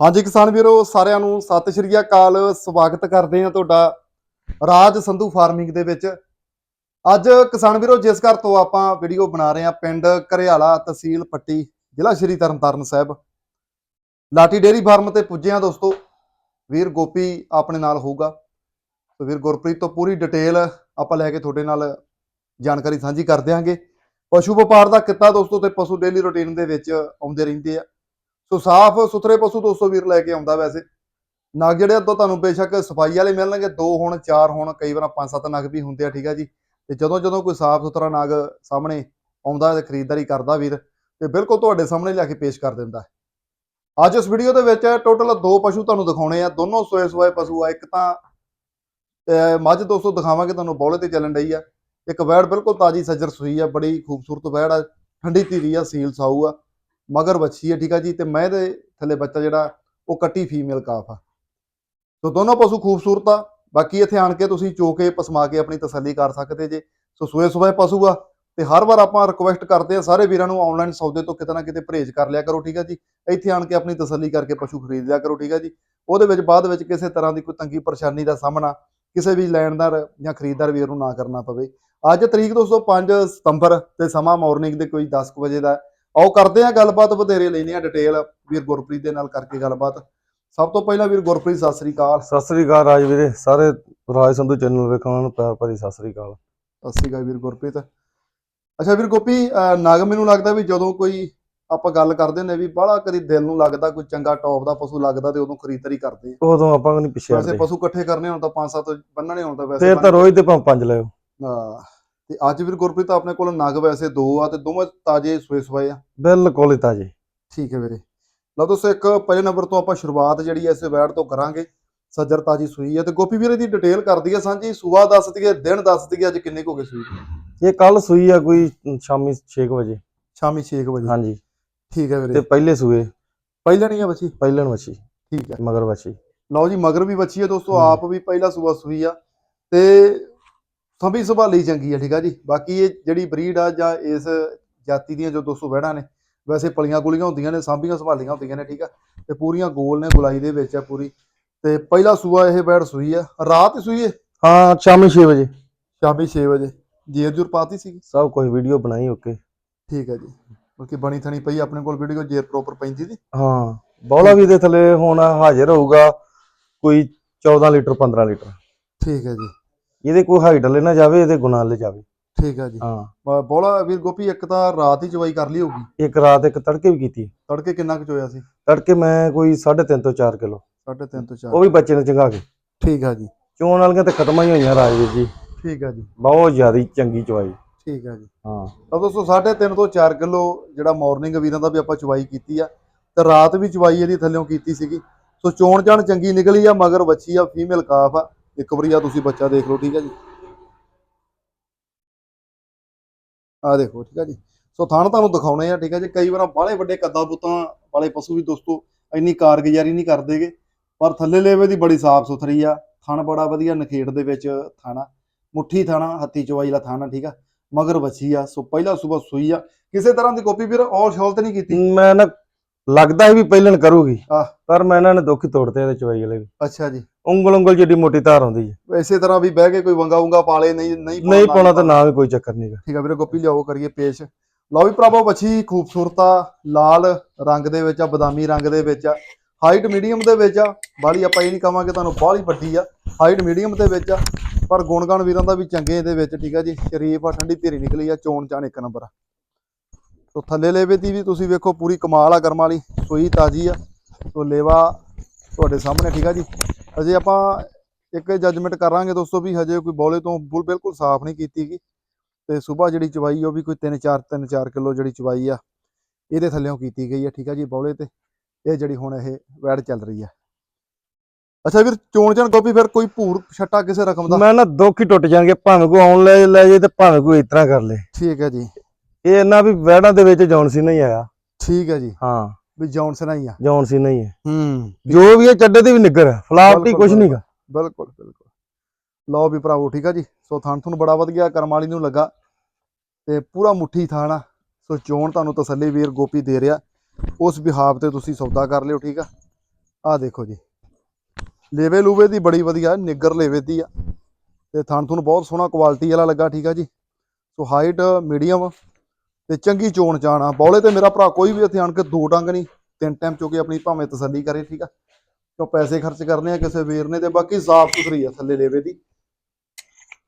ਹਾਂਜੀ ਕਿਸਾਨ ਵੀਰੋ, ਸਾਰਿਆਂ ਨੂੰ ਸਤਿ ਸ਼੍ਰੀ ਅਕਾਲ। ਸਵਾਗਤ ਕਰਦੇ ਹਾਂ ਤੁਹਾਡਾ ਰਾਜ ਸੰਧੂ ਫਾਰਮਿੰਗ ਦੇ ਵਿੱਚ। ਅੱਜ ਕਿਸਾਨ ਵੀਰੋ, ਜਿਸ ਘਰ ਤੋਂ ਆਪਾਂ ਵੀਡੀਓ ਬਣਾ ਰਹੇ ਹਾਂ, ਪਿੰਡ ਘਰਿਆਲਾ ਤਹਿਸੀਲ ਪੱਟੀ, ਜ਼ਿਲ੍ਹਾ ਸ਼੍ਰੀ ਤਰਨਤਾਰਨ ਸਾਹਿਬ। ਲਾਟੀ ਡੇਰੀ ਫਾਰਮ ਤੇ ਪੁੱਜੇ ਹਾਂ ਦੋਸਤੋ। ਵੀਰ ਗੋਪੀ ਆਪਣੇ ਨਾਲ ਹੋਊਗਾ। ਤੇ ਵੀਰ ਗੁਰਪ੍ਰੀਤ ਤੋਂ ਪੂਰੀ ਡਿਟੇਲ ਆਪਾਂ ਲੈ ਕੇ ਤੁਹਾਡੇ ਨਾਲ ਜਾਣਕਾਰੀ ਸਾਂਝੀ ਕਰ ਦਿਆਂਗੇ। ਪਸ਼ੂ ਵਪਾਰ ਦਾ ਕਿੱਤਾ ਦੋਸਤੋ, ਤੇ ਪਸ਼ੂ ਡੇਲੀ ਰੁਟੀਨ ਦੇ ਵਿੱਚ ਆਉਂਦੇ ਰਹਿੰਦੇ ਆ। ਸੋ ਸਾਫ਼ ਸੁਥਰੇ ਪਸ਼ੂ ਦੋਸਤੋ ਵੀਰ ਲੈ ਕੇ ਆਉਂਦਾ ਵੈਸੇ। ਨਗ ਜਿਹੜੇ ਤੋਂ ਤੁਹਾਨੂੰ ਬੇਸ਼ੱਕ ਸਫ਼ਾਈ ਵਾਲੇ ਮਿਲਣਗੇ ਦੋ ਹੋਣ ਚਾਰ ਹੋਣ ਕਈ ਵਾਰ ਪੰਜ ਸੱਤ ਨਗ ਵੀ ਹੁੰਦੇ ਆ ਠੀਕ ਆ ਜੀ। ਤੇ ਜਦੋਂ ਜਦੋਂ ਕੋਈ ਸਾਫ਼ ਸੁਥਰਾ ਨਗ ਸਾਹਮਣੇ ਆਉਂਦਾ ਤੇ ਖਰੀਦਦਾਰੀ ਕਰਦਾ ਵੀਰ ਤੇ ਬਿਲਕੁਲ ਤੁਹਾਡੇ ਸਾਹਮਣੇ ਲਿਆ ਕੇ ਪੇਸ਼ ਕਰ ਦਿੰਦਾ। ਅੱਜ ਇਸ ਵੀਡੀਓ ਦੇ ਵਿੱਚ ਟੋਟਲ ਦੋ ਪਸ਼ੂ ਤੁਹਾਨੂੰ ਦਿਖਾਉਣੇ ਆ ਦੋਨੋਂ ਸੋਏ ਸੋਏ ਪਸ਼ੂ ਆ ਇੱਕ ਤਾਂ ਅਹ, ਮੱਝ ਦੋਸਤੋ ਦਿਖਾਵਾਂਗੇ ਤੁਹਾਨੂੰ ਬੌਲੇ ਤੇ ਚੱਲਣ ਡਈ ਆ। ਇੱਕ ਵੈੜ ਬਿਲਕੁਲ ਤਾਜੀ ਸੱਜਰ ਸੂਈ ਆ ਬੜੀ ਖੂਬਸੂਰਤ ਵੈੜ ਆ ਠੰਡੀ ਧੀਰੀ ਆ ਸੀਲ ਸਾਊ ਆ। ਮਗਰ ਵੱਛੀ ਹੈ, ਠੀਕ ਆ ਜੀ? ਤੇ ਮੈਂ ਦੇ ਥੱਲੇ ਬੱਚਾ ਜਿਹੜਾ, ਉਹ ਕੱਟੀ ਫੀਮੇਲ ਕਾਫ ਆ। ਸੋ ਦੋਨੋਂ ਪਸ਼ੂ ਖੂਬਸੂਰਤ ਆ। ਬਾਕੀ ਇੱਥੇ ਆਣ ਕੇ ਤੁਸੀਂ ਚੋ ਕੇ, ਪਸਮਾ ਕੇ ਆਪਣੀ ਤਸੱਲੀ ਕਰ ਸਕਦੇ ਜੇ। ਸੋ ਸੂਏ ਸੂਏ ਪਸ਼ੂ ਆ, ਤੇ ਹਰ ਵਾਰ ਆਪਾਂ ਰਿਕੁਐਸਟ ਕਰਦੇ ਆ, ਸਾਰੇ ਵੀਰਾਂ ਨੂੰ ਆਨਲਾਈਨ ਸੌਦੇ ਤੋਂ ਕਿਤੇ ਨਾ ਕਿਤੇ ਪਰਹੇਜ਼ ਕਰ ਲਿਆ ਕਰੋ, ਠੀਕ ਆ ਜੀ? ਇੱਥੇ ਆਣ ਕੇ ਆਪਣੀ ਤਸੱਲੀ ਕਰਕੇ ਪਸ਼ੂ ਖਰੀਦ ਲਿਆ ਕਰੋ, ਠੀਕ ਆ ਜੀ? ਉਹਦੇ ਵਿੱਚ, ਬਾਅਦ ਵਿੱਚ ਕਿਸੇ ਤਰ੍ਹਾਂ ਦੀ ਕੋਈ ਤੰਗੀ ਪਰੇਸ਼ਾਨੀ ਦਾ ਸਾਹਮਣਾ ਕਿਸੇ ਵੀ ਲੈਣਦਾਰ ਜਾਂ ਖਰੀਦਦਾਰ ਵੀਰ ਨੂੰ ਨਾ ਕਰਨਾ ਪਵੇ। ਅੱਜ ਤਰੀਕ ਦੋਸਤੋ 5 ਸਤੰਬਰ ਤੇ ਸਮਾਂ ਮਾਰਨਿੰਗ ਦੇ ਕੋਈ 10 ਕੁ ਵਜੇ ਦਾ। ਆਓ ਕਰਦੇ ਆ ਗੱਲਬਾਤ ਵਧੇਰੇ ਲੈਨੇ ਆ ਡਿਟੇਲ ਵੀਰ ਗੁਰਪ੍ਰੀਤ ਦੇ ਨਾਲ ਕਰਕੇ ਗੱਲਬਾਤ। ਸਭ ਤੋਂ ਪਹਿਲਾਂ ਵੀਰ ਗੁਰਪ੍ਰੀਤ ਸਤਿ ਸ੍ਰੀ ਅਕਾਲ। ਸਤਿ ਸ੍ਰੀ ਅਕਾਲ ਰਾਜ ਵੀਰੇ ਸਾਰੇ ਰਾਜ ਸੰਧੂ ਚੈਨਲ ਵੇਖਣ ਨੂੰ ਪਿਆਰ ਭਰੀ ਸਤਿ ਸ੍ਰੀ ਅਕਾਲ। ਸਤਿ ਸ੍ਰੀ ਅਕਾਲ ਵੀਰ ਗੁਰਪ੍ਰੀਤ। ਅੱਛਾ ਵੀਰ ਗੋਪੀ ਨਗ ਮੈਨੂੰ ਲੱਗਦਾ ਵੀ ਜਦੋਂ ਕੋਈ ਆਪਾਂ ਗੱਲ ਕਰਦੇ ਨੇ ਵੀ ਬਾਹਲਾ ਕਦੀ ਦਿਲ ਨੂੰ ਲੱਗਦਾ ਕੋਈ ਚੰਗਾ ਟੌਪ ਦਾ ਪਸ਼ੂ ਲੱਗਦਾ ਤੇ ਉਦੋਂ ਖਰੀਦਦਾਰੀ ਕਰਦੇ ਆ। ਉਦੋਂ ਆਪਾਂ ਨਹੀਂ ਪਿੱਛੇ ਵੈਸੇ ਪਸ਼ੂ ਇਕੱਠੇ ਕਰਨੇ ਹੋਣ ਤਾਂ ਪੰਜ ਸੱਤ ਬੰਨਣੇ ਹੋਣ ਤਾਂ ਵੈਸੇ ਫੇਰ ਤਾਂ ਰੋਜ਼ ਦੇ ਭਾਵੇਂ ਪੰਜ ਲਿਓ ਹਾਂ। ਤੇ ਅੱਜ ਵੀਰ ਗੁਰਪ੍ਰੀਤ ਆਪਣੇ ਕੋਲ ਨਗ ਵੈਸੇ ਦੋ ਆ ਤੇ ਦੋਵੇਂ ਤਾਜੇ ਸੋਏ ਸੋਏ ਆ। ਬਿਲਕੁਲ ਹੀ ਤਾਜੀ। ਠੀਕ ਹੈ ਵੀਰੇ। ਲਓ ਦੋਸਤੋ ਇੱਕ ਪਹਿਲੇ ਨੰਬਰ ਤੋਂ ਆਪਾਂ ਸ਼ੁਰੂਆਤ ਜਿਹੜੀ ਐ ਇਸੇ ਵੈੜ ਤੋਂ ਕਰਾਂਗੇ। ਸੱਜਰ ਤਾਜੀ ਸੂਈ ਹੈ ਤੇ ਗੋਪੀ ਵੀਰੇ ਦੀ ਡਿਟੇਲ ਕਰਦੀ ਹੈ ਸਾਂਝੀ। ਸੂਆ ਦੱਸ ਦਈਏ ਦਿਨ ਦੱਸ ਦਈਏ ਅੱਜ ਕਿੰਨੇ ਕੁ ਹੋ ਗਏ ਸੂਈ? ਇਹ ਕੱਲ ਸੂਈ ਆ ਕੋਈ ਸ਼ਾਮੀ 6 ਵਜੇ। ਸ਼ਾਮੀ 6 ਵਜੇ। ਹਾਂਜੀ। ਠੀਕ ਹੈ ਤੇ ਵੀਰੇ ਪਹਿਲੇ ਸੂਏ। ਪਹਿਲਾਂ ਨਹੀਂ ਹੈ ਬੱਚੀ ਪਹਿਲਣ ਵਛੀ। ਠੀਕ ਹੈ ਮਗਰ ਵਛੀ। ਲਓ ਜੀ ਮਗਰ ਵੀ ਬੱਚੀ ਹੈ ਦੋਸਤੋ। ਆਪ ਵੀ ਪਹਿਲਾ ਸੂਆ ਸੂਈ ਆ। ਤੇ ਸੰਭੀ ਸੰਭਾਲੀ ਚੰਗੀ ਆ ਠੀਕ ਆ ਜੀ। ਬਾਕੀ ਇਹ ਜਿਹੜੀ ਬਰੀਡ ਆ ਜਾਂ ਇਸ ਜਾਤੀ ਦੀਆਂ ਜੋ ਦੋਸਤੋ ਵਹਿੜਾਂ ਨੇ ਵੈਸੇ ਪਲੀਆਂ ਗੁਲੀਆਂ ਹੁੰਦੀਆਂ ਨੇ ਸਾਂਭੀਆਂ ਸੰਭਾਲੀਆਂ ਹੁੰਦੀਆਂ ਨੇ ਠੀਕ ਆ। ਤੇ ਪੂਰੀਆਂ ਗੋਲ ਨੇ ਗੁਲਾਈ ਦੇ ਵਿੱਚ ਆ ਪੂਰੀ। ਤੇ ਪਹਿਲਾ ਸੂਆ ਇਹ ਵੈੜ ਸੂਈ ਆ। ਰਾਤ ਹੀ ਸੂਈ ਹੈ ਹਾਂ ਸ਼ਾਮੀ 6 ਵਜੇ। ਸ਼ਾਮੀ 6 ਵਜੇ। ਜੇਰ ਜੁਰ ਪਾਤੀ ਸੀ ਸਭ ਕੁਝ ਵੀਡੀਓ ਬਣਾਈ ਓਕੇ। ਠੀਕ ਹੈ ਜੀ। ਬਲਕਿ ਬਣੀ ਥਣੀ ਪਈ ਆਪਣੇ ਕੋਲ ਵੀਡੀਓ ਜੇਰ ਪ੍ਰੋਪਰ ਪੈਂਦੀ ਦੀ ਹਾਂ ਬੌਲਾ ਵੀ ਦੇ ਥੱਲੇ ਹੁਣ ਹਾਜ਼ਰ ਹੋਊਗਾ ਕੋਈ 14 ਲੀਟਰ 15 ਲੀਟਰ। ਠੀਕ ਹੈ ਜੀ। ਇਹਦੇ ਕੋਈ ਹਾਈਟ ਲੈ ਨਾ ਜਾਵੇ ਇਹਦੇ ਗੁਣਾ ਲੈ ਜਾਵੇ। ਠੀਕ ਹੈ ਜੀ। ਹਾਂ। ਬੋਲਾ ਵੀਰ ਗੋਪੀ ਇੱਕ ਤਾਂ ਰਾਤ ਹੀ ਚਵਾਈ ਕਰ ਲਈ ਹੋਊਗੀ। ਇੱਕ ਰਾਤ ਇੱਕ ਤੜਕੇ ਵੀ ਕੀਤੀ। ਤੜਕੇ ਕਿੰਨਾ ਕੁ ਚੋਇਆ ਸੀ? ਤੜਕੇ ਮੈਂ ਕੋਈ 3.5 ਤੋਂ 4 ਕਿਲੋ। 3.5 ਤੋਂ 4 ਉਹ ਵੀ ਬੱਚੇ ਨੇ ਚੰਗਾ ਕੇ। ਠੀਕ ਆ ਜੀ। ਚੋਣ ਵਾਲੀਆਂ ਤਾਂ ਖਤਮ ਹੀ ਹੋਈਆਂ ਰਾਜਵੀਰ ਜੀ। ਠੀਕ ਆ ਜੀ। ਬਹੁਤ ਜ਼ਿਆਦਾ ਚੰਗੀ ਚਵਾਈ। ਠੀਕ ਆ ਜੀ। ਹਾਂ। ਤਾਂ ਦੋਸਤੋ 3.5 ਤੋਂ 4 ਕਿਲੋ ਜਿਹੜਾ ਮਾਰਨਿੰਗ ਵੀਰਾਂ ਦਾ ਵੀ ਆਪਾਂ ਚਵਾਈ ਕੀਤੀ ਆ। ਤੇ ਰਾਤ ਵੀ ਚਵਾਈ ਇਹਦੀ ਥੱਲੇੋਂ ਕੀਤੀ ਸੀਗੀ। ਸੋ ਚੋਣ ਜਾਣ ਚੰਗੀ ਨਿਕਲੀ ਆ ਮਗਰ ਬੱਚੀ ਆ ਫੀਮੇਲ ਕਾਫ ਆ। ਇੱਕ ਵਾਰੀ ਆ ਤੁਸੀਂ ਬੱਚਾ ਦੇਖ ਲਓ ਠੀਕ ਆ ਜੀ। ਆ ਦੇਖੋ ਠੀਕ ਆ ਜੀ। ਸੋ ਥਣ ਤੁਹਾਨੂੰ ਦਿਖਾਉਣੇ ਆ ਠੀਕ ਆ ਜੀ। ਕਈ ਵਾਰ ਬਾਹਲੇ ਵੱਡੇ ਕੱਦਾ ਬੁੱਤਾਂ ਵਾਲੇ ਪਸ਼ੂ ਵੀ ਦੋਸਤੋ ਇੰਨੀ ਕਾਰਗੁਜ਼ਾਰੀ ਨਹੀਂ ਕਰਦੇਗੇ ਪਰ ਥੱਲੇ ਲੇਵੇ ਦੀ ਬੜੀ ਸਾਫ਼ ਸੁਥਰੀ ਆ। ਥਣ ਬੜਾ ਵਧੀਆ ਨਖੇੜ ਦੇ ਵਿੱਚ ਥਾਣਾ ਮੁੱਠੀ ਥਾਣਾ ਹੱਥੀ ਚਵਾਈ ਵਾਲਾ ਥਾਣਾ ਠੀਕ ਆ। ਮਗਰ ਵੱਛੀ ਆ ਸੋ ਪਹਿਲਾ ਸੂਬਾ ਸੂਈ ਆ। ਕਿਸੇ ਤਰ੍ਹਾਂ ਦੀ ਕਾਪੀ ਵੀਰ ਔਰ ਸ਼ੌਲਤ ਨਹੀਂ ਕੀਤੀ? ਮੈਂ ਨਾ ਲੱਗਦਾ ਸੀ ਵੀ ਪਹਿਲਣ ਕਰੂਗੀ। ਪਰ ਮੈਂ ਇਹਨਾਂ ਨੇ ਦੁੱਖ ਹੀ ਤੋੜਤੇ ਇਹਦੇ ਚਵਾਈ ਵਾਲੇ ਵੀ। ਅੱਛਾ ਜੀ। ਉਂਗਲ ਉਂਗਲ ਜਿੱਡੀ ਮੋਟੀ ਧਾਰ ਆਉਂਦੀ ਹੈ। ਇਸੇ ਤਰ੍ਹਾਂ ਵੀ ਬਹਿ ਕੇ ਕੋਈ ਵੰਗਾ ਵੰਗਾ ਪਾਲੇ ਨਹੀਂ ਨਹੀਂ ਨਹੀਂ ਪਾਉਣਾ ਤਾਂ ਨਾ ਵੀ ਕੋਈ ਚੱਕਰ ਨਹੀਂਗਾ ਠੀਕ ਆ ਵੀਰੇ ਗੋਪੀ ਲਿਆਓ ਕਰੀਏ ਪੇਸ਼। ਲਓ ਵੀ ਭਰਾਵੋ ਬੱਚੀ ਖੂਬਸੂਰਤ ਆ ਲਾਲ ਰੰਗ ਦੇ ਵਿੱਚ ਆ ਬਦਾਮੀ ਰੰਗ ਦੇ ਵਿੱਚ ਆ ਹਾਈਟ ਮੀਡੀਅਮ ਦੇ ਵਿੱਚ ਆ। ਬਾਲੀ ਆਪਾਂ ਇਹ ਨਹੀਂ ਕਵਾਂਗੇ ਤੁਹਾਨੂੰ ਬਾਹਲੀ ਵੱਡੀ ਆ ਹਾਈਟ ਮੀਡੀਅਮ ਦੇ ਵਿੱਚ ਆ। ਪਰ ਗੁਣਗਾਨ ਵੀਰਾਂ ਦਾ ਵੀ ਚੰਗੇ ਇਹਦੇ ਵਿੱਚ ਠੀਕ ਆ ਜੀ। ਸ਼ਰੀਫ ਆ ਠੰਡੀ ਧੀਰੀ ਨਿਕਲੀ ਆ ਚੋਣ ਚਾਣ ਇੱਕ ਨੰਬਰ ਆ। ਸੋ ਥੱਲੇ ਲੇਵੇ ਦੀ ਵੀ ਤੁਸੀਂ ਵੇਖੋ ਪੂਰੀ ਕਮਾਲ ਆ ਕਰਮ ਵਾਲੀ ਸੂਈ ਤਾਜੀ ਆ। ਸੋ ਲੇਵਾ ਤੁਹਾਡੇ ਸਾਹਮਣੇ ਠੀਕ ਆ ਜੀ। ਅਜੇ ਆਪਾਂ ਇੱਕ ਜੱਜਮੈਂਟ ਕਰਾਂਗੇ ਦੋਸਤੋ ਵੀ ਹਜੇ ਕੋਈ ਬੋਲੇ ਤੋਂ ਬੁਲ ਬਿਲਕੁਲ ਸਾਫ਼ ਨਹੀਂ ਕੀਤੀ ਗਈ ਤੇ ਸਵੇਰ ਜਿਹੜੀ ਚਵਾਈ ਉਹ ਵੀ ਕੋਈ 3-4 3-4 ਕਿਲੋ ਜਿਹੜੀ ਚਵਾਈ ਆ ਇਹਦੇ ਥੱਲੇੋਂ ਕੀਤੀ ਗਈ ਆ ਠੀਕ ਆ ਜੀ ਬੌਲੇ ਤੇ। ਇਹ ਜਿਹੜੀ ਹੁਣ ਇਹ ਵੈੜ ਚੱਲ ਰਹੀ ਆ। ਅੱਛਾ ਵੀਰ ਚੋਣ ਚਣ ਗੋਪੀ ਫਿਰ ਕੋਈ ਭੂਰ ਛੱਟਾ ਕਿਸੇ ਰਕਮ ਦਾ? ਮੈਂ ਨਾ ਦੁੱਖ ਹੀ ਟੁੱਟ ਜਾਣਗੇ ਭਾਵੇਂ ਕੋਈ ਆਉਣ ਲੈ ਲੈ ਜੇ ਤੇ ਭਾਵੇਂ ਕੋਈ ਇਸ ਤਰ੍ਹਾਂ ਕਰ ਲੇ। ਠੀਕ ਹੈ ਜੀ। ਇਹ ਇਹਨਾਂ ਵੀ ਵਹਿੜਾਂ ਦੇ ਵਿੱਚ ਜੌਨ ਸੀ ਨਹੀਂ ਆਇਆ। ਠੀਕ ਹੈ ਜੀ। ਹਾਂ। ਵੀ ਜੌਨਸਨ ਹੀ ਆ। ਜੌਨ ਸੀ ਨਹੀਂ ਹੈ ਹੂੰ। ਜੋ ਵੀ ਇਹ ਚੱਡੇ ਦੀ ਵੀ ਨਿੱਗਰ ਹੈ ਫਲਾਵਟੀ ਕੁਝ ਨਹੀਂਗਾ ਬਿਲਕੁਲ ਬਿਲਕੁਲ ਲਓ ਵੀ ਭਰਾਵੋ ਠੀਕ ਆ ਜੀ? ਸੋ ਥਣ ਤੁਹਾਨੂੰ ਬੜਾ ਵਧੀਆ ਕਰਮ ਵਾਲੀ ਨੂੰ ਲੱਗਾ। ਤੇ ਪੂਰਾ ਮੁੱਠੀ ਥਾਣ ਆ। ਸੋ ਚੋਣ ਤੁਹਾਨੂੰ ਤਸੱਲੀ ਵੀਰ ਗੋਪੀ ਦੇ ਰਿਹਾ। ਉਸ ਵਿਹਾਬ ਤੇ ਤੁਸੀਂ ਸੌਦਾ ਕਰ ਲਿਓ ਠੀਕ ਆ? ਆਹ ਦੇਖੋ ਜੀ। ਲੇਵੇ ਲੂਵੇ ਦੀ ਬੜੀ ਵਧੀਆ ਨਿੱਗਰ ਲੇਵੇ ਦੀ ਆ। ਤੇ ਥਣ ਤੁਹਾਨੂੰ ਬਹੁਤ ਸੋਹਣਾ ਕੁਆਲਿਟੀ ਵਾਲਾ ਲੱਗਾ ਠੀਕ ਆ ਜੀ? ਸੋ ਹਾਈਟ ਮੀਡੀਅਮ ਤੇ ਚੰਗੀ ਚੋਣ ਚਾਣ ਆ ਬੌਲੇ ਤੇ ਮੇਰਾ ਭਰਾ ਕੋਈ ਵੀ ਇੱਥੇ ਆਣ ਕੇ ਦੋ ਡੰਗ ਨਹੀਂ ਤਿੰਨ ਟਾਈਮ ਚੁੱਕੇ ਆਪਣੀ ਭਾਵੇਂ ਤਸੱਲੀ ਕਰੇ ਠੀਕ ਆ? ਕਿਉਂ ਪੈਸੇ ਖਰਚ ਕਰਨੇ ਆ ਕਿਸੇ ਵੀਰ ਨੇ ਤੇ ਬਾਕੀ ਸਾਫ਼ ਸੁਥਰੀ ਆ ਥੱਲੇ ਲੇਵੇ ਦੀ।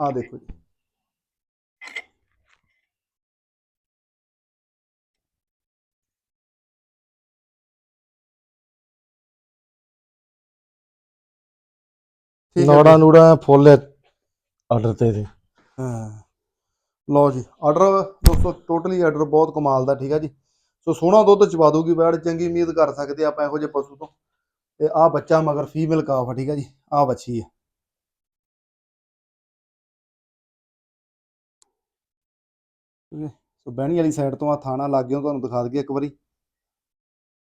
ਆਹ ਦੇਖੋ ਜੀ। ਨੋੜਾ ਨੂੜਾ ਫੁੱਲ ਆਰਡਰ ਤੇ ਦੇ ਹਾਂ। ਲਓ ਜੀ ਆਰਡਰ ਦੋਸਤੋ ਟੋਟਲੀ ਆਰਡਰ ਬਹੁਤ ਕਮਾਲ ਦਾ ਠੀਕ ਆ ਜੀ। ਸੋ ਸੋਹਣਾ ਦੁੱਧ ਚਵਾ ਦੂਗੀ ਬੈੜ ਚੰਗੀ ਉਮੀਦ ਕਰ ਸਕਦੇ ਆਪਾਂ ਇਹੋ ਜਿਹੇ ਪਸ਼ੂ ਤੋਂ। ਤੇ ਆਹ ਬੱਚਾ ਮਗਰ ਫੀਮੇਲ ਕਾਫ ਆ ਠੀਕ ਆ ਜੀ ਆਹ ਬੱਚੀ ਆ। ਹੈ ਸੋ ਬਹਿਣੀ ਵਾਲੀ ਸਾਈਡ ਤੋਂ ਆ ਥਾਣਾ ਲੱਗ ਗਿਆ ਤੁਹਾਨੂੰ ਦਿਖਾ ਦਈਏ ਇੱਕ ਵਾਰੀ।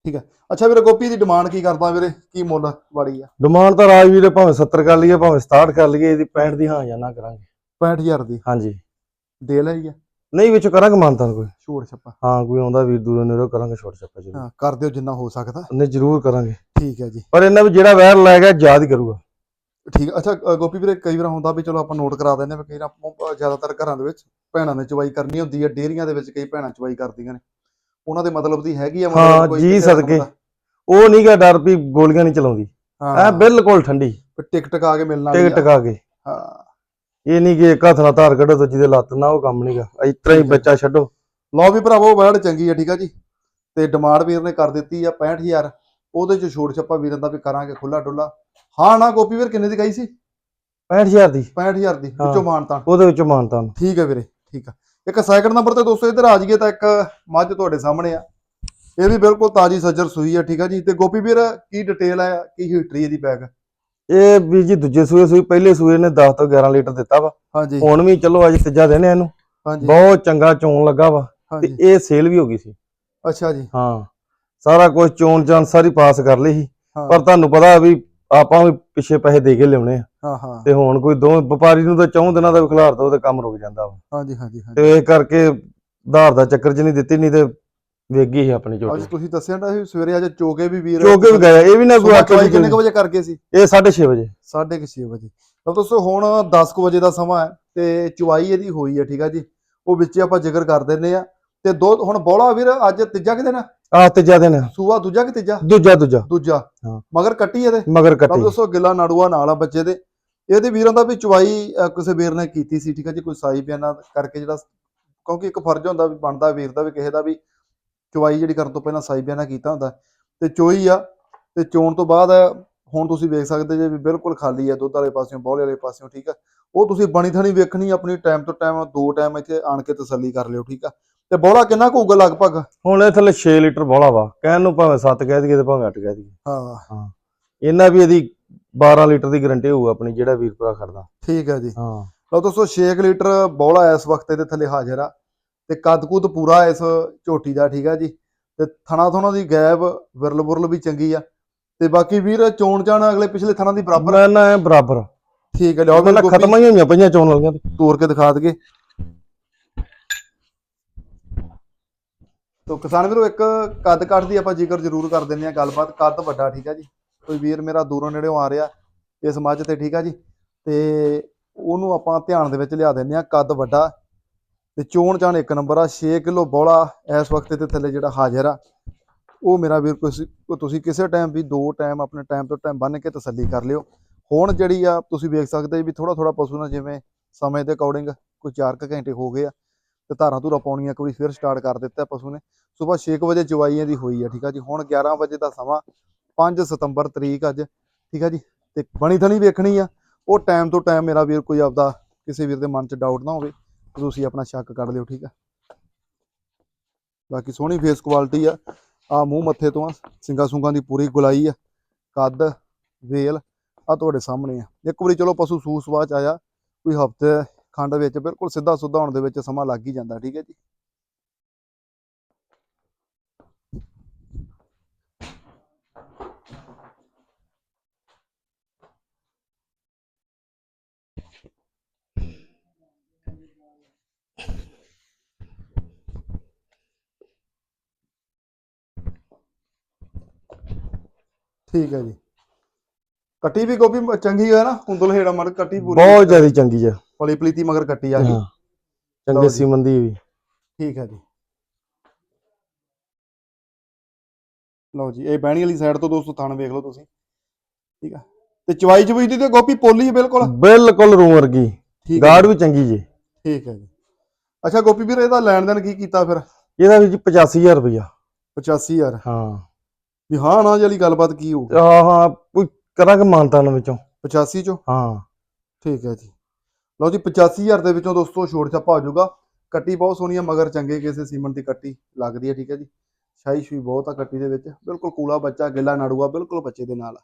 ਠੀਕ ਹੈ ਅੱਛਾ ਵੀਰੇ ਗੋਪੀ ਦੀ ਡਿਮਾਂਡ ਕੀ ਕਰਦਾ ਵੀਰੇ? ਕੀ ਮੁੱਲ ਵਾੜੀ ਆ? ਡਿਮਾਂਡ ਤਾਂ ਰਾਜਵੀਰ ਦੇ ਭਾਵੇਂ 70 ਕਰ ਲਈਏ ਭਾਵੇਂ 67 ਕਰ ਲਈਏ ਇਹਦੀ 65 ਦੀ ਹਾਂ ਜਾਂ ਨਾ ਕਰਾਂਗੇ। 65000 ਦੀ। ਹਾਂਜੀ। ਦੇ ਲਈ ਆ ਨਹੀਂ ਵਿੱਚ ਕਰਾਂਗੇ ਮਾਨਤਾਂ ਕੋਈ। ਛੋੜ ਛੱਪਾ। ਹਾਂ ਕੋਈ ਆਉਂਦਾ ਵੀਰ ਦੂਰੋਂ ਨੇੜੋਂ ਕਰਾਂਗੇ ਛੋਟ ਛੱਪਾ ਜ਼ਰੂਰ। ਹਾਂ ਕਰ ਦਿਓ ਜਿੰਨਾ ਹੋ ਸਕਦਾ। ਨਹੀਂ ਜ਼ਰੂਰ ਕਰਾਂਗੇ। ਠੀਕ ਹੈ ਜੀ। ਪਰ ਇਹਨਾਂ ਵੀ ਜਿਹੜਾ ਵੈਰ ਲੈ ਗਿਆ ਯਾਦ ਕਰੂਗਾ। ਠੀਕ। ਅੱਛਾ ਗੋਪੀ ਵੀਰੇ ਕਈ ਵਾਰ ਹੁੰਦਾ ਵੀ ਚਲੋ ਆਪਾਂ ਨੋਟ ਕਰਾ ਦਿੰਦੇ ਵੀ ਕਈ ਵਾਰ ਜ਼ਿਆਦਾਤਰ ਘਰਾਂ ਦੇ ਵਿੱਚ ਭੈਣਾਂ ਨੇ ਚਵਾਈ ਕਰਨੀ ਹੁੰਦੀ ਹੈ ਡੇਅਰੀਆਂ ਦੇ ਵਿੱਚ ਕਈ ਭੈਣਾਂ ਚਵਾਈ ਕਰਦੀਆਂ ਨੇ। ਉਹਨਾਂ ਦੇ ਮਤਲਬ ਦੀ ਹੈਗੀ ਆ ਹਾਂ, ਕੋਈ ਜੀ ਸਦਕੇ। ਉਹ ਨਹੀਂ ਗਾ ਡਰ ਵੀ ਗੋਲੀਆਂ ਨਹੀਂ ਚਲਾਉਂਦੀ। ਹਾਂ। ਬਿਲਕੁਲ ਠੰਡੀ। ਟਿਕ ਟਕਾ ਕੇ ਮਿਲਣਾ ਟਿਕ ਟਕਾ ਕੇ। ਹਾਂ। ਇਹ ਨਹੀਂ ਕਿ ਇੱਕ ਹੱਥ ਨਾਲ ਧਾਰ ਕੱਢੋ ਦੂਜੀ ਦੇ ਲੱਤ ਨਾ ਉਹ ਕੰਮ ਨਹੀਂਗਾ ਇਸ ਤਰ੍ਹਾਂ ਹੀ। ਬੱਚਾ ਛੱਡੋ। ਲਓ ਵੀ ਭਰਾਵੋ ਵਰਡ ਚੰਗੀ ਹੈ ਠੀਕ ਆ ਜੀ। ਤੇ ਡਿਮਾਂਡ ਵੀਰ ਨੇ ਕਰ ਦਿੱਤੀ ਆ 65000 ਉਹਦੇ ਚ ਛੋੜ ਛੱਪਾ ਵੀਰਾਂ ਦਾ ਵੀ ਕਰਾਂਗੇ ਖੁੱਲਾ ਡੁੱਲਾ ਹਾਂ ਨਾ ਗੋਪੀ ਵੀਰ ਕਿੰਨੇ ਦੀ ਕਹੀ ਸੀ? 65000 ਦੀ। 65000 ਦੀ। ਵਿੱਚੋਂ ਮਾਨਤਾ ਉਹਦੇ ਵਿੱਚੋਂ ਮਾਨਤਾ ਨੂੰ ਠੀਕ ਹੈ ਵੀਰੇ ਠੀਕ ਆ। ਇੱਕ ਸੈਕਿੰਡ ਨੰਬਰ ਤੇ ਦੋਸਤੋ ਇੱਧਰ ਆ ਜਾਈਏ ਤਾਂ ਇੱਕ ਮੱਝ ਤੁਹਾਡੇ ਸਾਹਮਣੇ ਆ। ਇਹ ਵੀ ਬਿਲਕੁਲ ਤਾਜੀ ਸੱਜਰ ਸੂਈ ਆ ਠੀਕ ਆ ਜੀ। ਤੇ ਗੋਪੀ ਵੀਰ ਕੀ ਡਿਟੇਲ ਆ ਕੀ ਹਿਸਟਰੀ ਇਹਦੀ ਬੈਗ ਇਹ ਵੀ ਜੀ ਦੂਜੇ ਸੂਏ ਸੂਈ ਪਹਿਲੇ ਸੂਏ ਨੇ 10 ਤੋਂ 11 ਲੀਟਰ ਦਿੱਤਾ ਵਾ। ਹਾਂਜੀ। ਹੁਣ ਵੀ ਚਲੋ ਅੱਜ ਤੀਜਾ ਦਿਨ ਹੈ ਇਹਨੂੰ। ਹਾਂਜੀ। ਬਹੁਤ ਚੰਗਾ ਚੋਣ ਲੱਗਾ ਵਾ ਤੇ ਹਾਂਜੀ। ਇਹ ਸੇਲ ਵੀ ਹੋ ਗਈ ਸੀ। ਅੱਛਾ ਜੀ। ਹਾਂ ਸਾਰਾ ਕੁਝ ਚੋਣ ਚਾਨ ਸਾਰੀ ਪਾਸ ਕਰ ਲਈ ਸੀ। ਹਾਂ। ਪਰ ਤੁਹਾਨੂੰ ਪਤਾ ਵੀ ਆਪਾਂ ਵੀ ਪਿੱਛੇ ਪੈਸੇ ਦੇ ਕੇ ਲਿਆਉਣੇ ਆ। ਹਾਂ ਹਾਂ। ਤੇ ਹੁਣ ਕੋਈ ਦੋ ਵਪਾਰੀ ਨੂੰ ਤਾਂ ਚੌਂ ਦਿਨਾਂ ਦਾ ਵੀ ਖਿਲਾਰ ਦੋ ਤੇ ਕੰਮ ਰੁਕ ਜਾਂਦਾ ਵਾ। ਹਾਂਜੀ ਹਾਂਜੀ ਹਾਂਜੀ। ਤੇ ਇਹ ਕਰਕੇ ਧਾਰ ਦਾ ਚੱਕਰ ਚ ਨਹੀਂ ਦਿੱਤੀ ਨਹੀਂ ਤੇ ਵੇਗੀ ਸੀ ਆਪਣੀ ਅੱਜ ਝੋਟੀ ਤੁਸੀਂ ਦੱਸਿਆ ਨਾ ਸੀ ਸਵੇਰੇ ਅੱਜ ਚੋਕੇ ਵੀ ਵੀਰ ਚੋਕੇ ਵੀ ਗਏ ਇਹ ਵੀ ਨਾ ਕੋਈ ਵੀ ਕਿੰਨੇ ਕੁ ਵਜੇ ਕਰਕੇ ਸੀ? ਇਹ 6:30 ਵਜੇ। 6:30 ਵਜੇ। ਤਾਂ ਦੋਸਤੋ ਹੁਣ 10 ਕੁ ਵਜੇ ਦਾ ਸਮਾਂ ਹੈ ਤੇ ਚੁਵਾਈ ਇਹਦੀ ਹੋਈ ਹੈ ਠੀਕ ਆ ਜੀ? ਉਹ ਵਿੱਚ ਆਪਾਂ ਜ਼ਿਕਰ ਕਰ ਦਿੰਨੇ ਆ। ਤੇ ਦੋ ਹੁਣ ਬੋਲਾ ਵੀਰ ਅੱਜ ਤੀਜਾ ਕਿਤੇ ਨਾ ਆ? ਤੀਜਾ ਦਿਨ ਆ। ਸੂਆ ਦੂਜਾ ਕਿ ਤੀਜਾ? ਦੂਜਾ ਦੂਜਾ। ਦੂਜਾ। ਹਾਂ। ਮਗਰ ਕੱਟੀ ਇਹਦੇ? ਮਗਰ ਤਾਂ ਕੱਟੀ। ਦੋਸਤੋ ਗਿੱਲਾ ਨਾੜੂਆ ਨਾਲ ਆ ਬੱਚੇ ਦੇ। ਇਹਦੇ ਵੀਰਾਂ ਦਾ ਵੀ ਚੁਵਾਈ ਅ, ਕਿਸੇ ਵੀਰ ਨੇ ਕੀਤੀ ਸੀ ਠੀਕ ਹੈ ਜੀ? ਕੋਈ ਸਾਈ ਬਿਆਨਾ ਕਰਕੇ ਜਿਹੜਾ ਕਿਉਂਕਿ ਇੱਕ ਫਰਜ਼ ਹੁੰਦਾ ਵੀ ਬਣਦਾ ਵੀਰ ਦਾ ਵੀ ਕਿਸੇ ਦਾ ਵੀ। ਚੁਵਾਈ ਜਿਹੜੀ ਕਰਨ ਤੋਂ ਪਹਿਲਾਂ ਸਾਈ ਬਿਆਨਾ ਕੀਤਾ ਹੁੰਦਾ ਤੇ ਚੋਈ ਆ ਤੇ ਚੋਣ ਤੋਂ ਬਾਅਦ ਹੁਣ ਤੁਸੀਂ ਵੇਖ ਸਕਦੇ ਜੇ ਵੀ ਬਿਲਕੁਲ ਖਾਲੀ ਆ ਦੁੱਧ ਵਾਲੇ ਪਾਸਿਓਂ ਬੌਲੇ ਵਾਲੇ ਪਾਸਿਓਂ ਠੀਕ ਆ। ਉਹ ਤੁਸੀਂ ਬਣੀ ਥਣੀ ਵੇਖਣੀ ਆਪਣੀ ਟਾਈਮ ਤੋਂ ਟਾਈਮ ਦੋ ਟਾਈਮ ਇੱਥੇ ਆਣ ਕੇ ਤਸੱਲੀ ਕਰ ਲਿਓ ਠੀਕ ਆ। ਤੇ ਬੌਲਾ ਕਿੰਨਾ ਕੁ ਹੋਊਗਾ ਲਗਭਗ? ਹੁਣ ਇਹ ਥੱਲੇ 6 ਲੀਟਰ ਬੋਲਾ ਵਾ ਕਹਿਣ ਨੂੰ ਭਾਵੇਂ 7 ਕਹਿ ਦਈਏ ਤੇ ਭਾਵੇਂ 8 ਕਹਿ ਦਈਏ। ਹਾਂ। ਇਹਨਾਂ ਵੀ ਇਹਦੀ 12 ਲੀਟਰ ਦੀ ਗਾਰੰਟੀ ਹੋਊ ਆਪਣੀ ਜਿਹੜਾ ਵੀਰ ਭਰਾ ਖੜਦਾ। ਠੀਕ ਹੈ ਜੀ। ਹਾਂ। ਲਓ ਦੋਸਤੋ 6 ਲੀਟਰ ਬੌਲਾ ਇਸ ਵਕਤ ਇਹਦੇ ਥੱਲੇ ਹਾਜ਼ਰ ਆ। ਤੇ ਕੱਦ ਕੁੱਦ ਪੂਰਾ ਇਸ ਝੋਟੀ ਦਾ ਠੀਕ ਆ ਜੀ? ਤੇ ਥਣਾ ਥਣਾ ਦੀ ਗੈਬ ਵਿਰਲ ਬੁਰਲ ਵੀ ਚੰਗੀ ਆ। ਤੇ ਬਾਕੀ ਵੀਰ ਚੋਣ ਚਾਣ ਅਗਲੇ ਪਿਛਲੇ ਥਣਾ ਦੀ ਬਰਾਬਰ ਮੈਂ ਨਾ ਇਹ ਬਰਾਬਰ ਠੀਕ ਹੈ ਲਿਓ ਵੀ ਖਤਮ ਹੀ ਹੋਈਆਂ ਪਈਆਂ ਚੋਣ ਵਾਲੀਆਂ ਤੇ। ਤੋੜ ਕੇ ਦਿਖਾ ਦਈਏ। ਤੋ ਕਿਸਾਨ ਵੀਰੋ ਇੱਕ ਕੱਦ ਕੱਟ ਦੀ ਆਪਾਂ ਜ਼ਿਕਰ ਜ਼ਰੂਰ ਕਰ ਦਿੰਦੇ ਆ ਗੱਲਬਾਤ। ਕੱਦ ਵੱਡਾ ਠੀਕ ਆ ਜੀ? ਕੋਈ ਵੀਰ ਮੇਰਾ ਦੂਰੋਂ ਨੇੜਿਓਂ ਆ ਰਿਹਾ ਇਸ ਮੱਝ ਤੇ ਠੀਕ ਆ ਜੀ? ਤੇ ਉਹਨੂੰ ਆਪਾਂ ਧਿਆਨ ਦੇ ਵਿੱਚ ਲਿਆ ਦਿੰਦੇ ਆ ਕੱਦ ਵੱਡਾ। ਤੇ ਚੋਣ ਚਾਣ ਇੱਕ ਨੰਬਰ ਆ 6 ਕਿਲੋ ਬੋਲਾ ਇਸ ਵਕਤ ਤੇ ਥੱਲੇ ਜਿਹੜਾ ਹਾਜ਼ਰ ਆ। ਉਹ ਮੇਰਾ ਵੀਰ ਕੋਈ ਤੁਸੀਂ ਕਿਸੇ ਟਾਈਮ ਵੀ ਦੋ ਟਾਈਮ ਆਪਣੇ ਟਾਈਮ ਤੋਂ ਟਾਈਮ ਬੰਨ ਕੇ ਤਸੱਲੀ ਕਰ ਲਿਓ। ਹੁਣ ਜਿਹੜੀ ਆ, ਤੁਸੀਂ ਵੇਖ ਸਕਦੇ ਵੀ ਥੋੜਾ ਥੋੜਾ ਪਸ਼ੂ ਨਾਲ ਜਿਵੇਂ ਸਮੇਂ ਦੇ ਅਕੋਰਡਿੰਗ ਕੋਈ 4 ਘੰਟੇ ਹੋ ਗਏ ਆ, ਤੇ ਧਾਰਾਂ ਧੂਰਾ ਪਾਉਣੀਆਂ ਇੱਕ ਵਾਰੀ ਫਿਰ ਸਟਾਰਟ ਕਰ ਦਿੱਤਾ ਪਸ਼ੂ ਨੇ। ਸਵੇਰ 6 ਵਜੇ ਚਵਾਈ ਦੀ ਹੋਈ ਆ, ਠੀਕ ਆ ਜੀ। ਹੁਣ 11 ਵਜੇ ਦਾ ਸਮਾਂ 5 ਸਤੰਬਰ ਤਰੀਕ ਅੱਜ, ਠੀਕ ਆ ਜੀ। ਤੇ ਬਣੀ ਥਣੀ ਵੇਖਣੀ ਆ। ਉਹ ਟਾਈਮ ਤੋਂ ਟਾਈਮ ਮੇਰਾ ਵੀਰ ਕੋਈ ਆਪਦਾ ਕਿਸੇ ਵੀਰ ਦੇ ਮਨ 'ਚ ਡਾਊਟ ਨਾ ਹੋਵੇ। ਤੁਸੀਂ ਆਪਣਾ ਸ਼ੱਕ ਕੱਢ ਲਿਓ, ਠੀਕ ਆ? ਬਾਕੀ ਸੋਹਣੀ ਫੇਸ ਕੁਆਲਿਟੀ ਆ। ਆ ਮੂੰਹ ਮੱਥੇ ਤੋਂ ਆ ਸਿੰਗਾ ਸੁੰਗਾਂ ਦੀ ਪੂਰੀ ਗੁਲਾਈ ਆ, ਕੱਦ, ਵੇਲ, ਆ ਤੁਹਾਡੇ ਸਾਹਮਣੇ ਆ। ਇੱਕ ਵਾਰੀ ਚਲੋ ਪਸ਼ੂ ਸੂ ਸਵਾਹ ਚ ਆਇਆ, ਕੋਈ ਹਫ਼ਤੇ ਖੰਡ ਵਿੱਚ ਬਿਲਕੁਲ ਸਿੱਧਾ ਸੁੱਧਾ ਹੋਣ ਦੇ ਵਿੱਚ ਸਮਾਂ ਲੱਗ ਹੀ ਜਾਂਦਾ, ਠੀਕ ਹੈ ਜੀ। ਠੀਕ ਹੈ ਜੀ। ਕੱਟੀ ਵੀ ਮ- ਚੰਗੀ ਹੈ ਨਾ ਕੁੰਦਲ ਹੇੜਾ ਮੜ ਕੱਟੀ ਪੂਰੀ। ਬਹੁਤ ਜ਼ਿਆਦਾ ਚੰਗੀ ਜੇ। ਪਲੀ ਪਲੀਤੀ ਮਗਰ ਕੱਟੀ ਆ ਗਈ। ਹਾਂ ਚੰਗੇ। ਸੀਮਨ ਦੀ ਵੀ। ਠੀਕ ਹੈ ਜੀ। ਲਓ ਜੀ ਇਹ ਬਹਿਣੀ ਵਾਲੀ ਸਾਈਡ ਤੋਂ ਦੋਸਤੋ ਥਣ ਵੇਖ ਲਓ ਤੁਸੀਂ। ਠੀਕ ਆ ਤੇ ਚਵਾਈ ਚਵਾਈ ਦੀ ਤੇ ਗੋਪੀ ਪੋਲੀ ਹੈ ਬਿਲਕੁਲ? ਬਿਲਕੁਲ ਰੂਮ ਵਰਗੀ। ਹੈ ਗਾਰਡ ਵੀ ਚੰਗੀ ਜੀ। ਠੀਕ ਹੈ ਜੀ। ਅੱਛਾ ਗੋਪੀ ਵੀਰ ਇਹਦਾ ਲੈਣ ਦੇਣ ਕੀ ਕੀਤਾ ਫਿਰ? ਇਹਦਾ ਵੀ ਜੀ 85000 ਰੁਪਇਆ 85000 ਹਾਂ। ਵੀ ਹਾਂ ਨਾ ਵਾਲੀ ਗੱਲਬਾਤ ਕੀ ਹੋਊ ਹਾਂ ਹਾਂ ਕੋਈ ਕਰਾਂਗੇ ਮਾਨਤਾਨ ਵਿੱਚੋਂ। 85 ਚੋਂ? ਹਾਂ। ਠੀਕ ਹੈ ਜੀ। ਲਓ ਜੀ 85000 ਦੇ ਵਿੱਚੋਂ ਦੋਸਤੋ ਛੋੜ ਛਾਪਾ ਹੋ ਜਾਊਗਾ। ਕੱਟੀ ਬਹੁਤ ਸੋਹਣੀ ਆ ਮਗਰ ਚੰਗੇ ਕਿਸੇ ਸੀਮਨ ਦੀ ਕੱਟੀ ਲੱਗਦੀ ਹੈ ਠੀਕ ਹੈ ਜੀ। ਸ਼ਾਹੀ ਸ਼ੂਈ ਬਹੁਤ ਆ ਕੱਟੀ ਦੇ ਵਿੱਚ। ਬਿਲਕੁਲ ਕੂਲਾ ਬੱਚਾ ਗਿੱਲਾ ਨਾੜੂਆ ਬਿਲਕੁਲ ਬੱਚੇ ਦੇ ਨਾਲ।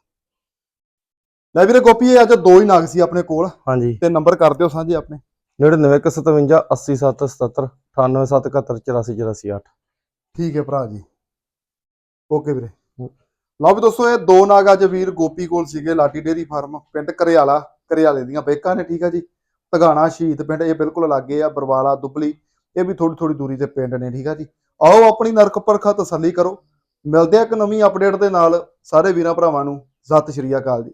ਲੈ ਵੀਰੇ ਗੋਪੀ ਅੱਜ ਦੋ ਹੀ ਨਾਗ ਸੀ ਆਪਣੇ ਕੋਲ। ਹਾਂਜੀ। ਤੇ ਨੰਬਰ ਕਰ ਦਿਓ ਸਾਂਝੇ ਆਪਣੇ। 9957 80777 98771 ਠੀਕ ਹੈ ਭਰਾ ਜੀ। ਓਕੇ ਵੀਰੇ। ਲਓ ਵੀ ਦੋਸਤੋ, ਇਹ ਦੋ ਨਾਗ ਅੱਜ ਵੀਰ ਗੋਪੀ ਕੋਲ ਸੀਗੇ ਲਾਟੀ ਡੇਰੀ ਫਾਰਮ, ਪਿੰਡ ਕਰਿਆਲਾ, ਕਰਿਆਲੇ ਦੀਆਂ ਬੇਕਾਂ ਨੇ, ਠੀਕ ਆ ਜੀ? ਤਗਾਣਾ ਸ਼ਹੀਦ ਪਿੰਡ, ਇਹ ਬਿਲਕੁਲ ਲਾਗੇ ਆ, ਬਰਵਾਲਾ, ਦੁਬਲੀ, ਇਹ ਵੀ ਥੋੜੀ ਥੋੜੀ ਦੂਰੀ ਤੇ ਪਿੰਡ ਨੇ, ਠੀਕ ਆ ਜੀ? ਆਓ ਆਪਣੀ ਨਰਕ ਪਰਖਾ ਤਸੱਲੀ ਕਰੋ। ਮਿਲਦੇ ਆ ਇੱਕ ਨਵੀਂ ਅਪਡੇਟ ਦੇ ਨਾਲ, ਸਾਰੇ ਵੀਰਾਂ ਭਰਾਵਾਂ ਨੂੰ, ਸਤਿ ਸ਼੍ਰੀ ਅਕਾਲ ਜੀ।